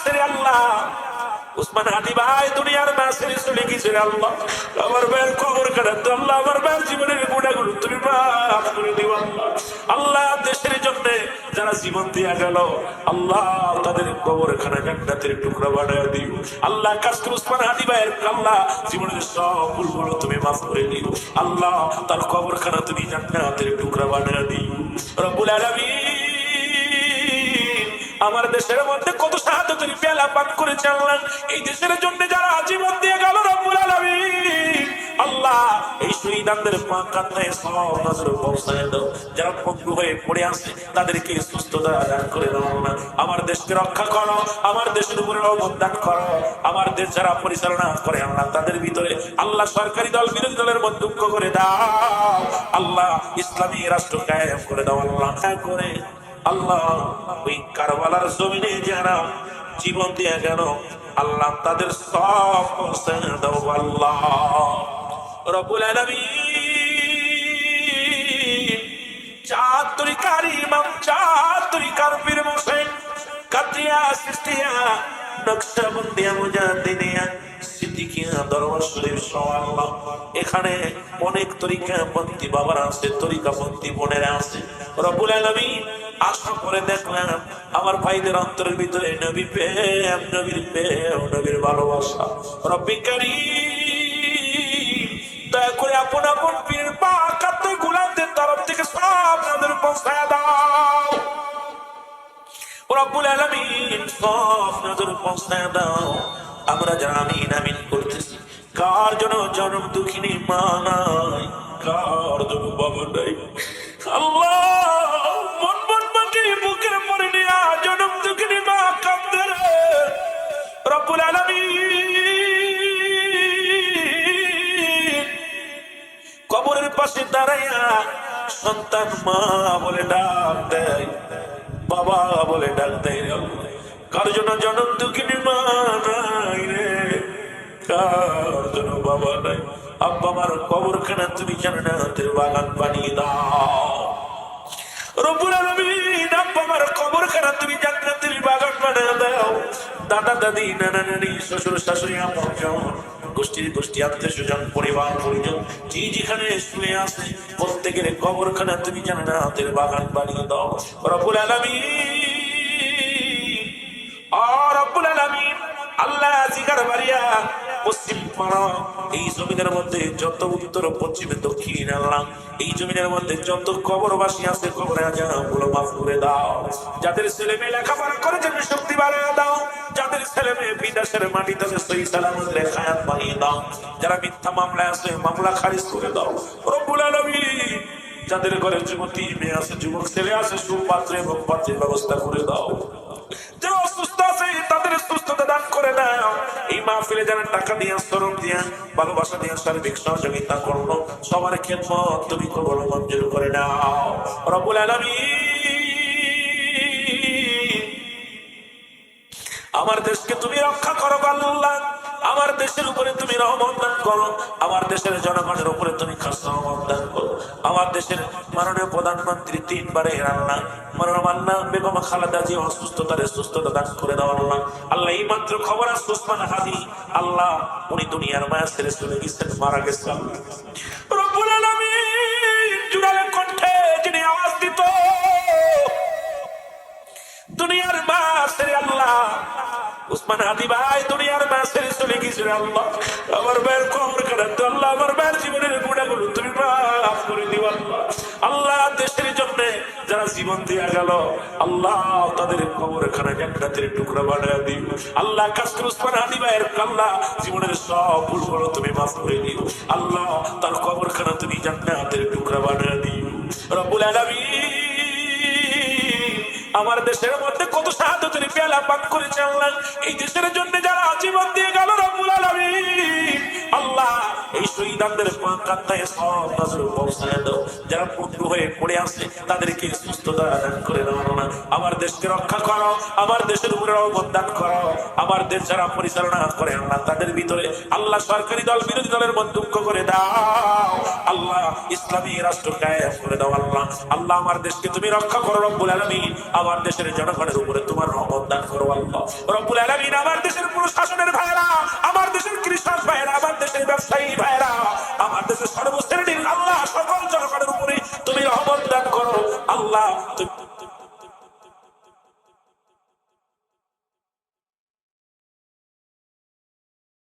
মাসের আল্লাহ। উসমান হাদি ভাই দুনিয়ার মাসের চলে গেছে আল্লাহ? আমার ভাইয়ের খবর কাটার আল্লাহ, আমার ভাইয়ের জীবনের গুণাগুলো তুমি মাফ করে দিও আল্লাহ। দেশের জন্য যারা জীবন দিয়া গেল, আল্লাহ তাদের কবর খানা জান্নাতের টুকরা বানায় দিও। আল্লাহ কাজকে উসমান হাদি ভাইয়ের আল্লাহ, জীবনের সব ভুলগুলো তুমি মাফ করে দিও। আল্লাহ তার কবর খানা তুমি জান্নাতের টুকরা বানায় দিও। রব্বুল আলামিন আমার দেশের মধ্যে কত তুমি পেলা পান করে চাললেন এই দেশের জন্য যারা আজীবন দিয়ে গেল রব্বুল আল্লাহ এই শহীদানদের পা কান্নায় সব নজর পৌঁছায় দাও। যারা পঙ্গু হয়ে পড়ে তাদেরকে সুস্থতা দান করে দাও। আল্লাহ আমার দেশকে রক্ষা করো, আমার দেশের উপরে রহমত দান করো। আমার দেশ যারা পরিচালনা করে, আল্লাহ তাদের ভিতরে আল্লাহ সরকারি দল, বিরোধী দলের বন্ধুক্ষ করে দাও। আল্লাহ ইসলামী রাষ্ট্র কায়েম করে দাও, আল্লাহ। করে। আল্লাহ ওই কারবালার জমিনে যারা জীবন দিয়ে গেল আল্লাহ তাদের সব দাও আল্লাহ। রবুল চার তরিকার ইমাম চার তরিকার পীর মোসেন কাতিয়া সৃষ্টিয়া নকশাবন্দিয়া মুজাদ্দিনিয়া সিদ্দিকিয়া, দরবার শরীফ সহ আল্লাহ এখানে অনেক তরিকা পন্থী বাবারা আছে তরিকা পন্থী বোনেরা আছে। দেখলাম, আমার ভাইদের অন্তরের ভিতরে নবী প্রেম, নবীর প্রেম, নবীর ভালোবাসা। দয়া করে আপন আপন পা তরফ থেকে সব দাও। রব্বুল আলামিন সব দাও। আমরা আমিন আমিন করতেছি, কার জন্য জনম দুঃখিনী মা নাই, কার জন্য বাবা নাই। আল্লাহ পাশে দাঁড়াইয়া সন্তান মা বলে ডাক দেয়, বাবা বলে ডাক দেয়। কার জন্য জনম দুঃখিনী মা নাই রে, কার জন্য বাবা নাই। আব্বা আমার কবর খানা তুমি আমার খানা তুমি জান্নাতের বাগান বানিয়ে দাও। দাদা, দাদি, নানা, নানি, শ্বশুর, শাশুড়ি আপনজন গোষ্ঠীর গোষ্ঠী আত্মীয় স্বজন পরিবার, পরিজন, যে যেখানে প্রত্যেকের কবরখানা তুমি জান্নাতের বাগান বানিয়ে দাও। রব্বুল আলামিন ও রব্বুল আলামিন আল্লাহ বাড়িয়া পশ্চিম পাড়া, এই জমিনের মধ্যে যত উত্তর, পশ্চিমে, দক্ষিণ, আল্লাহ, এই জমিনের মধ্যে যত কবরবাসী আছে, কবরে আজাগুলো মাফ করে দাও। যাদের ছেলে মেয়ে লেখাপড়া করে শক্তি বাড়িয়ে দাও। যাদের ঘরে যুবতী মেয়ে আছে, যুবক ছেলে আছে, সুপাত্রে এবং পাত্রের ব্যবস্থা করে দাও। যারা অসুস্থ আছে, তাদের সুস্থতা দান করে দাও। এই মাহফিলে যারা টাকা দিয়ে, শ্রম দিয়া, ভালোবাসা দিয়া, সার্বিক সহযোগিতা করল সবার খেদমত তুমি কবল মঞ্জুর করে দাও রব্বুল আলামিন আমার দেশকে তুমি রক্ষা করো আল্লাহ। আমার দেশের উপরে তুমি রহমত করো। আমার দেশের জনগণের উপরে তুমি করো। আমার দেশের মাননীয় প্রধানমন্ত্রী তিনবারে আল্লাহ মাননীয় মান্না বেগম খালেদা অসুস্থতার সুস্থতা দান করে আল্লাহ। এই মাত্র খবর আল্লাহ, উনি দুনিয়ার মায়া ছেড়ে মারা গেছেন আওয়াজ দিত, দুনিয়ার মাসের আল্লাহ উসমান হাদি ভাই দুনিয়ার মাসের চলে গেছিল আল্লাহ। আমার ভাইয়ের কবর কাটার তো আল্লাহ, আমার ভাইয়ের জীবনের গুণাগুলো তুমি মাফ করে দিও, আল্লাহ। আল্লাহ, দেশের জন্য যারা জীবন দিয়া গেল, আল্লাহ তাদের কবর খানা জান্নাতের টুকরা বানায় দিও। আল্লাহ কাস্টর উসমান হাদি ভাইয়ের আল্লাহ জীবনের সব ভুলগুলো তুমি মাফ করে দিও। আল্লাহ, তার কবর খানা তুমি জান্নাতের টুকরা বানায় দিও। রব্বুল আলামিন, আমার দেশের মধ্যে কত সাহায্য পাক করেছে আল্লাহ। এই দেশের জন্য যারা আজীবন দিয়ে গেল রব্বুল আলামিন। আল্লাহ শহীদানদের সব যারা পঙ্গু হয়ে পড়ে তাদেরকে সুস্থতা দান করে আল্লাহ আমার দেশকে রক্ষা করো আমার দেশের উপরে রহমত দান করো। আমার দেশ যারা পরিচালনা করে আল্লাহ, তাদের ভিতরে আল্লাহ সরকারি দল, বিরোধী দলের দুঃখ করে দাও। আল্লাহ ইসলামী রাষ্ট্র কায়েম করে দাও আল্লাহ। আল্লাহ, আমার দেশকে তুমি রক্ষা করো রব্বুল আলামিন। আমার দেশের জনগণের উপরে তোমার রহমত দান করো আল্লাহ। রব্বুল আলামিন, আমার দেশের প্রশাসনের ভাইরা আমার দেশের কৃষক ভাইরা আমার দেশের ব্যবসায়ী ভাইরা আমার দেশে সর্বশ্রেণীর আল্লাহ সকল জনগণের উপরে তুমি রহমত দান করো। আল্লাহ তুমি